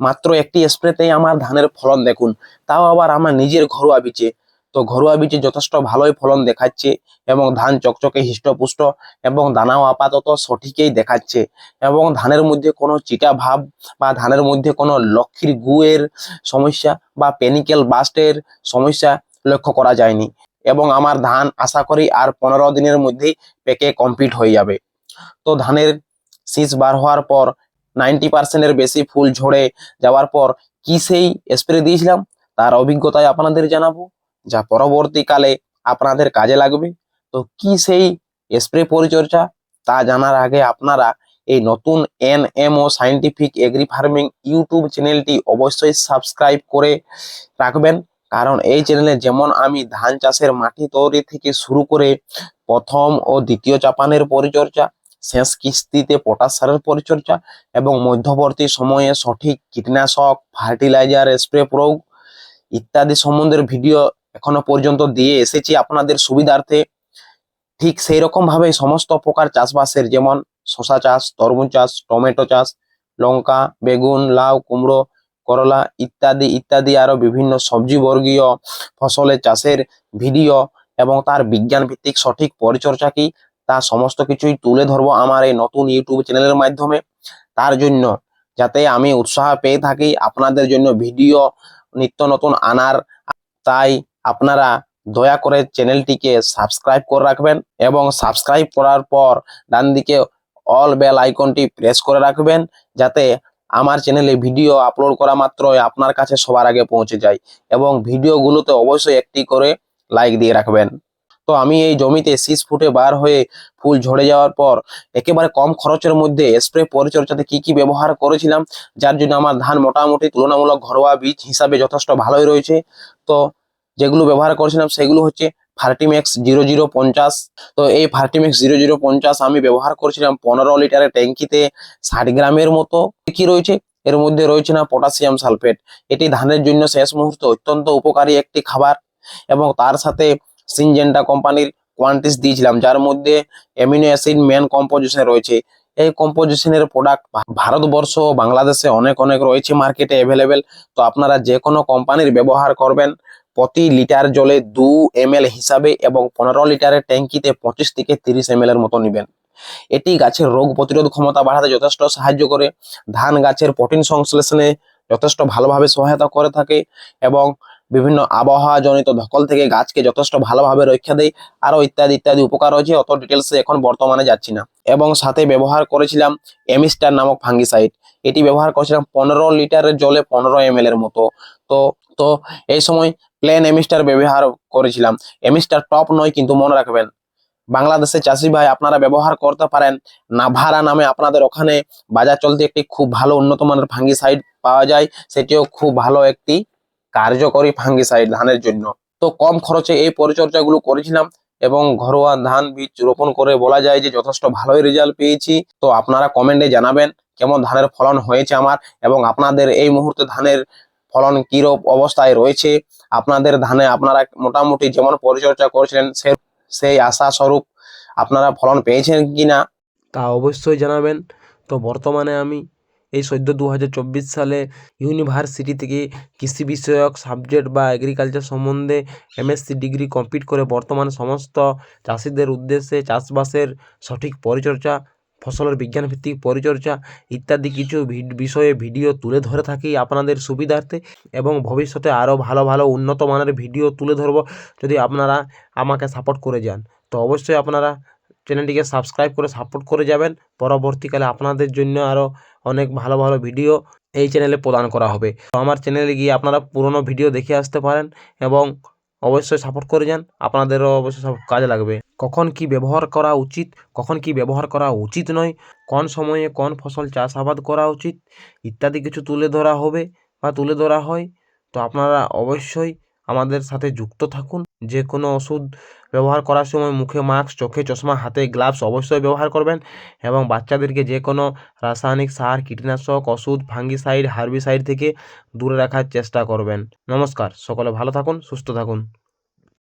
মাত্র একটি স্প্রেতেই আমার ধানের ফলন দেখুন। তাও আবার আমার নিজের ঘরোয়া বীজে। তো ঘরোয়া বীজে যথেষ্ট ভালোই ফলন দেখাচ্ছে এবং ধান চকচকে হৃষ্টপুষ্ট এবং দানাও আপাতত সঠিকই দেখাচ্ছে এবং ধানের মধ্যে কোনো চিটা ভাব বা ধানের মধ্যে কোনো লক্ষ্মীর গুয়ের সমস্যা বা পেনিক্যাল বাস্টের সমস্যা লক্ষ্য করা যায়নি এবং আমার ধান আশা করি আর পনেরো দিনের মধ্যেই পেকে কমপ্লিট হয়ে যাবে। তো ধানের শীষ বার হওয়ার পর নাইনটি পার্সেন্টের বেশি ফুল ঝরে যাওয়ার পর কি সেই স্প্রে দিয়েছিলাম? তার অভিজ্ঞতায় আপনাদের জানাব, যা পরবর্তীকালে আপনাদের কাজে লাগবে। তো কি সেই স্প্রে পরিচর্যা? তা জানার আগে আপনারা এই নতুন N M O scientific agri farming YouTube চ্যানেলটি অবশ্যই সাবস্ক্রাইব করে রাখবেন। কারণ এই চ্যানেলে যেমন আমি ধান চাষের মাটি তৈরি থেকে শুরু করে প্রথম ও দ্বিতীয় চাপানের পরিচর্যা শেষ কিস্তিতে পটাশ সারের পরিচর্যা এবং মধ্যবর্তী সময়ে সঠিক কীটনাশক ফার্টিলাইজার স্প্রে প্রয়োগ ইত্যাদি সম্বন্ধের ভিডিও এখনও পর্যন্ত দিয়ে এসেছি আপনাদের সুবিধার্থে। ঠিক সেই রকম ভাবে সমস্ত প্রকার চাষবাসের যেমন শশা চাষ, তরমুজ চাষ, টমেটো চাষ, লঙ্কা, বেগুন, লাউ, কুমড়ো, করলা ইত্যাদি ইত্যাদি আরও বিভিন্ন সবজি বর্গীয় ফসলের চাষের ভিডিও এবং তার বিজ্ঞান ভিত্তিক সঠিক পরিচর্যা কি তা সমস্ত কিছুই তুলে ধরবো আমার এই নতুন ইউটিউব চ্যানেলের মাধ্যমে। তার জন্য যাতে আমি উৎসাহ পেয়ে থাকি, আপনাদের জন্য ভিডিও নিত্য নতুন আনার। তাই আপনারা দয়া করে চ্যানেলটিকে সাবস্ক্রাইব করে রাখবেন এবং সাবস্ক্রাইব করার পর ডান দিকে অল বেল আইকনটি প্রেস করে রাখবেন যাতে আমার চ্যানেলে ভিডিও আপলোড করা মাত্রই আপনার কাছে সবার আগে পৌঁছে যায় এবং ভিডিওগুলোতে অবশ্যই একটি করে লাইক দিয়ে রাখবেন। তো আমি এই জমিতে শীষ ফুটে বার হয়ে ফুল ঝরে যাওয়ার পর একেবারে কম খরচের মধ্যে স্প্রে পরিচর্যাতে কি কি ব্যবহার করেছিলাম, যার জন্য আমার ধান মোটামুটি তুলনামূলক ঘরোয়া বীজ হিসাবে যথেষ্ট ভালোই রয়েছে। তো যেগুলো ব্যবহার করেছিলাম সেগুলো হচ্ছে ফার্টিম্যাক্স জিরো জিরো পঞ্চাশ। তো এই ফার্টিম্যাক্স জিরো জিরো পঞ্চাশ আমি ব্যবহার করেছিলাম পনেরো লিটারের ট্যাঙ্কিতে ষাট গ্রামের মতো। কি রয়েছে? এর মধ্যে রয়েছে না পটাশিয়াম সালফেট। এটি ধানের জন্য শেষ মুহূর্তে অত্যন্ত উপকারী একটি খাবার এবং তার সাথে সিনজেন্টা কোম্পানির কোয়ান্টিস দিয়েছিলাম, যার মধ্যে অ্যামিনো অ্যাসিড মেন কম্পোজিশন রয়েছে। এই কম্পোজিশনের প্রোডাক্ট ভারতবর্ষ ও বাংলাদেশে অনেক অনেক রয়েছে মার্কেটে অ্যাভেলেবেল তো আপনারা যে কোনো কোম্পানির ব্যবহার করবেন, প্রতি লিটার জলে দু এম হিসাবে এবং পনেরো লিটারের ট্যাঙ্কিতে পঁচিশ থেকে তিরিশ এম এর মতো নেবেন। এটি গাছের রোগ প্রতিরোধ ক্ষমতা বাড়াতে যথেষ্ট সাহায্য করে। ধান গাছের প্রোটিন সংশ্লেষণে যথেষ্ট ভালোভাবে সহায়তা করে থাকে এবং বিভিন্ন আবহাওয়া জনিত ধকল থেকে গাছকে যথেষ্ট ভালোভাবে রক্ষা দেয়, আরও ইত্যাদি ইত্যাদি উপকার রয়েছে অত ডিটেলসে এখন বর্তমানে যাচ্ছি না। এবং সাথে ব্যবহার করেছিলাম এমিস্টার নামক ফাঙ্গিসাইড এটি ব্যবহার করেছিলাম পনেরো লিটারের জলে পনেরো এম এর মতো। তো তো এই সময় প্লেন এমিস্টার ব্যবহার করেছিলাম। এমিস্টার টপ নয়, কিন্তু মনে রাখবেন, বাংলাদেশে চাষি ভাই আপনারা ব্যবহার করতে পারেন। নাভারা নামে আপনাদের ওখানে বাজার চলতে একটি খুব ভালো উন্নত মানের ফাঙ্গিসাইড পাওয়া যায়। সেটিও খুব ভালো একটি কার্যকরী ফাঙ্গিসাইড ধানের জন্য। তো কম খরচে এই পরিচর্যাগুলো করেছিলাম এবং ঘরোয়া ধান বীজ রোপণ করে বলা যায় যে যথেষ্ট ভালোই রেজাল্ট পেয়েছি। তো আপনারা কমেন্টে জানাবেন কেমন ধানের ফলন হয়েছে আমার এবং আপনাদের এই মুহূর্তে ধানের ফলন কিরূপ অবস্থায় রয়েছে। আপনাদের ধানে আপনারা মোটামুটি যেমন পরিচর্যা করেছিলেন সে, সেই আশা স্বরূপ আপনারা ফলন পেয়েছেন কিনা তা অবশ্যই জানাবেন। তো বর্তমানে আমি এই সদ্য দু হাজার চব্বিশ সালে ইউনিভার্সিটি থেকে কৃষি বিষয়ক সাবজেক্ট বা এগ্রিকালচার সম্বন্ধে এমএসসি ডিগ্রি কমপ্লিট করে বর্তমানে সমস্ত চাষিদের উদ্দেশ্যে চাষবাসের সঠিক পরিচর্যা, ফসলের বিজ্ঞান ভিত্তিক পরিচর্যা ইত্যাদি কিছু বিষয়ে ভিডিও তুলে ধরে থাকি আপনাদের সুবিধার্থে এবং ভবিষ্যতে আরও ভালো ভালো, উন্নত মানের ভিডিও তুলে ধরব যদি আপনারা আমাকে সাপোর্ট করে যান। তো অবশ্যই আপনারা চ্যানেলটিকে সাবস্ক্রাইব করে সাপোর্ট করে যাবেন। পরবর্তীকালে আপনাদের জন্য আরও অনেক ভালো ভালো ভিডিও এই চ্যানেলে প্রদান করা হবে। তো আমার চ্যানেলে গিয়ে আপনারা পুরনো ভিডিও দেখে আসতে পারেন এবং অবশ্যই সাপোর্ট করে যান। আপনাদেরও অবশ্যই সব কাজে লাগবে। কখন কি ব্যবহার করা উচিত, কখন কি ব্যবহার করা উচিত নয়, কোন সময়ে কোন ফসল চাষাবাদ করা উচিত, ইত্যাদি কিছু তুলে ধরা হবে বা তুলে ধরা হয়, তো আপনারা অবশ্যই আমাদের সাথে যুক্ত থাকুন। যে কোনো ওষুধ ব্যবহার করার সময় মুখে মাস্ক চোখে চশমা, হাতে গ্লাভস অবশ্যই ব্যবহার করবেন এবং বাচ্চাদেরকে যে কোনো রাসায়নিক সার, কীটনাশক, ওষুধ ফাঙ্গিসাইড হার্বিসাইড থেকে দূরে রাখার চেষ্টা করবেন। নমস্কার, সকলে ভালো থাকুন, সুস্থ থাকুন।